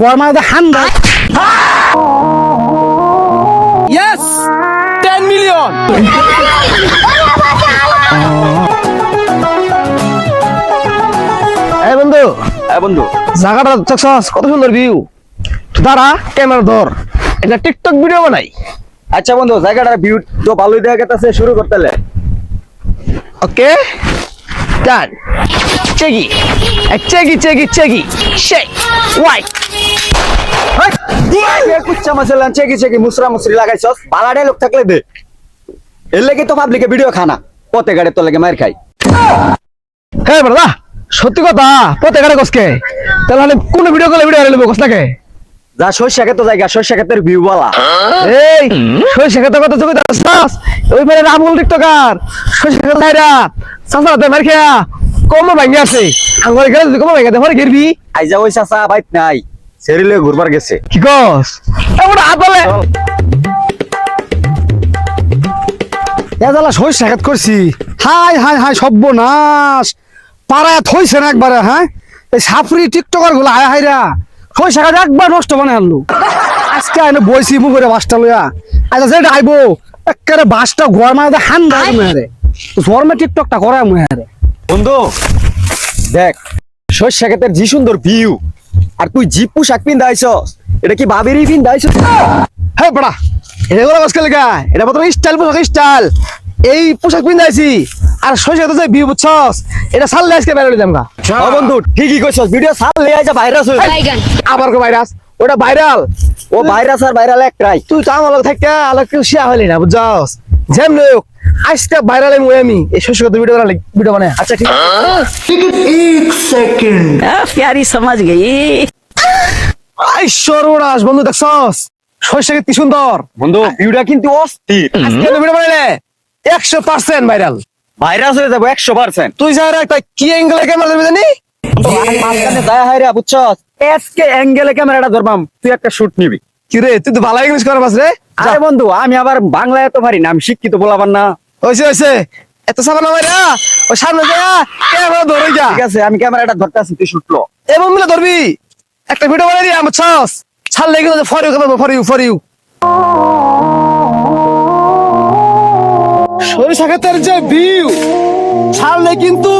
গড় মারাতে হান্দা ইয়েস টেন মিলিয়ন এই বন্ধু হ্যাঁ বন্ধু। জায়গাটা দেখছস কত সুন্দর ভিউ দাঁড়া ক্যামেরা ধর। এটা টিকটক ভিডিও বানাই। আচ্ছা বন্ধু জায়গাটার ভিউ তো ভালোই দেখা গেছে শুরু করতে হলে। ওকে ডান চেকি চেকি চেকি চেকি শেক হোয়াইট কুচ্চা মাছের লাঞ্চে গেছে মুসরা মুসরি লাগাইছস? বালা ডায়লগ থাকলে দে। এর লেগে তো পাবলিকে ভিডিও খানা পথে গাড়ি তোর লেগে মার খাই হ্যাঁ বড়দা সত্যি কথা? পথে গাড়ি কসকে? তাহলে কোন ভিডিও করলে ভিডিও নেব কস নাকে? যা শস্য খেতে জায়গা শস্য ক্ষেতের ভিউ বলা। এই সরষে খেতে কত তুমি দাস ওই মানে রামুল টিকটকার সরষে খেতে সাসাতে মার খেয়া। কম ভাঙ্গি আছে। আঙ্গুর গেলে যদি কম ভাঙ্গি দেবো গিরবি। আইজা ওই চাচা বাইত নাই। সেরিলে ঘুরবার গেছে। কি কস? এমন আদলে। এদালা সই সাক্ষাৎ করছি। হাই হাই হাই সর্বনাশ পাড়ায় থইছে না একবারে হ্যাঁ? এই সাফরি টিকটকারগুলো হাই হাইরা। সই সাক্ষাৎ একবার নষ্ট বানাই আনলো। আজকে আইনে বইছি মুখে বাসটা লইয়া। আচ্ছা যেটা আইবো একেবারে বাসটা ঘর মানে হান দেয় মুহারে জন্মে টিকটকটা করায় মুহারে বন্ধু। দেখ শস্য ক্ষেতের জি সুন্দর ভিউ আর তুই জিপ পোশাক পিন্ধাইছস এটা কি বাবেরই পিন্ধাইছস? হ্যাঁ বড়া এটা এগুলো আজকে লেগা এটা মাত্র স্টাইল পোশাক স্টাইল এই পোশাক পিন্ধাইছি আর সই সাথে যে ভিউ বুঝছস এটা সারলে আজকে বেরোলে দাম ও বন্ধু ঠিকই কইছস ভিডিও সাল লে আইজা ভাইরাস হই আবার কো ভাইরাস ওটা ভাইরাল ও ভাইরাস আর ভাইরাল একটাই তুই তো আমার থাকতে আলোক কেউ শিয়া হলি না বুঝছস? যেমন আজকে ভাইরাল আমি আমি। এই শশী কত ভিডিও বানালে ভিডিও বানায়? আচ্ছা ঠিক আছে। ঠিক আছে এক সেকেন্ড প্যারি সমাজ গই আই সরোরাস বন্ধু দেখছস? শশীকে কি সুন্দর? বন্ধু ভিডিওটা কিন্তু অস্থির। আজকে ভিডিও বানালে 100% ভাইরাল ভাইরাল হয়ে যাব 100% তুই যা একটা কি অ্যাঙ্গেলে ক্যামেরা ধরবি জানি? মাঝখানে যায় হায় রে বুঝছস? এসকে অ্যাঙ্গেলে ক্যামেরাটা ধরবাম তুই একটা শুট নিবি। কি রে তুই তো ভালো ইংলিশ করে করাবাস রে। আরে বন্ধু আমি আবার বাংলায় এত পারি না আমি শিক্ষিত বলাবার না। হয়েছে হয়েছে এত সাবান আমার ও সামনে যা ক্যামেরা ধরে যা ঠিক আছে আমি ক্যামেরাটা ধরতে আছি তুই শুটলো এবং মিলে ধরবি। একটা ভিডিও বানাই আমার ছস ছাড় লেগে for you for you for you সরিষা ক্ষেতের যে ভিউ ছাড়লে কিন্তু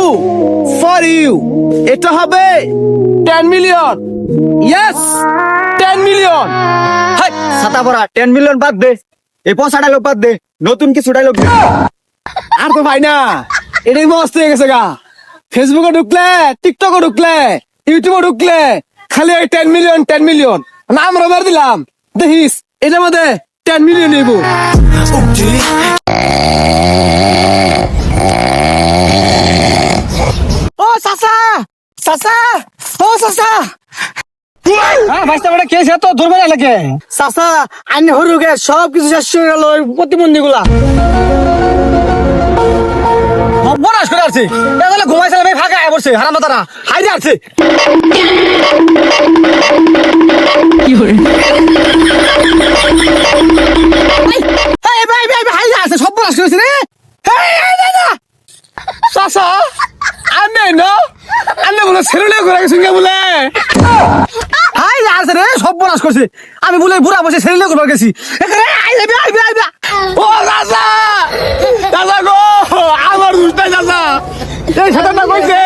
ফর ইউ এটা হবে ten million yes ten million high ছাতা পড়া টেন মিলিয়ন বাদ দে। এই পয়সা ডায়লগ বাদ দে নতুন কিছু ডায়লগ দে। আর তো ভাই না এটাই মস্ত হয়ে গেছে গা। ফেসবুকে ঢুকলে টিকটকে ঢুকলে ইউটিউবে ঢুকলে খালি ওই টেন মিলিয়ন টেন মিলিয়ন নাম রবার দিলাম। দেখিস এটার মধ্যে টেন মিলিয়ন নেব ও চাচা চাচা ও চাচা কে তো ধরবে না লাগে চাচা আইনে হরুকে সব কিছু শেষ হয়ে গেল ওই প্রতিবন্ধী গুলা সর্বনাশ করে আসছে। তাহলে ঘুমাইছিল ভাই ফাঁকা আয় পড়ছে হারাম তারা হাইরে আসছে। এই ভাই ভাই ভাই হাইরে আসছে সর্বনাশ করেছে রে। চাচা আনে না আনে বলে ছেড়ে ঘুরে গেছে বলে? হাই আসছে সব সর্বনাশ করছে। আমি বলে বুড়া বসে ছেড়ে ঘুরে গেছি। এখানে আইবে আইবে আইবে ও চাচা চাচা গো আমার দুষ্টাই চাচা এই সাঁতারটা কইছে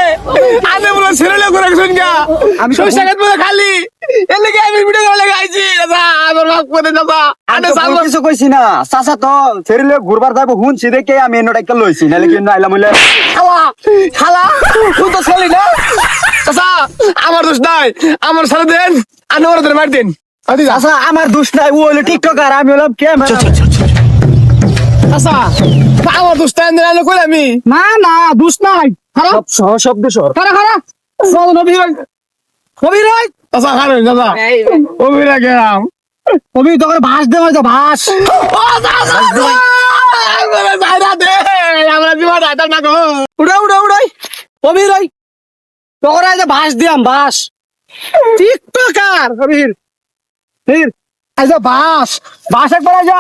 আনে বলে ছেড়ে ঘুরে গেছেন গা। আমি সরষে খেত বলে খালি। এর লেগে আমি ভিডিও করে লেগে আইছি। চাচা আমার করে চাচা আমি আনে সাল কিছু কইছি না। চাচা তো ফেরিলে ঘুরবার যাব শুনছি দেখে আমি এনটাকে লইছি নাহলে কি আইলাম হইলে? খালা খালা তুই তো ছেলে না। চাচা আমার দোষ নাই। আমার ছেলে দেন আনে ওরা ধরে মার দিন। চাচা আমার দোষ নাই ও হলো টিকটকার আমি হলাম ক্যামেরা আচ্ছা আমার দোষ নাই আমি? না না দোষ নাই। খারাপ সব সহ শব্দ সর খারাপ খারাপ ভাই আচ্ছা খারাপ দাদা। নবী রে গেলাম নবী তো করে ভাস দে হয়তো ভাস ও দাদা আমরা যাইরা দে আমরা বিমান আইতাম না গো। উড়া উড়া উড়াই নবী রাই তোরা যে ভাস দিয়াম ভাস টিকটকার কবির। ফির আইজা বাস বাস একবার আইজা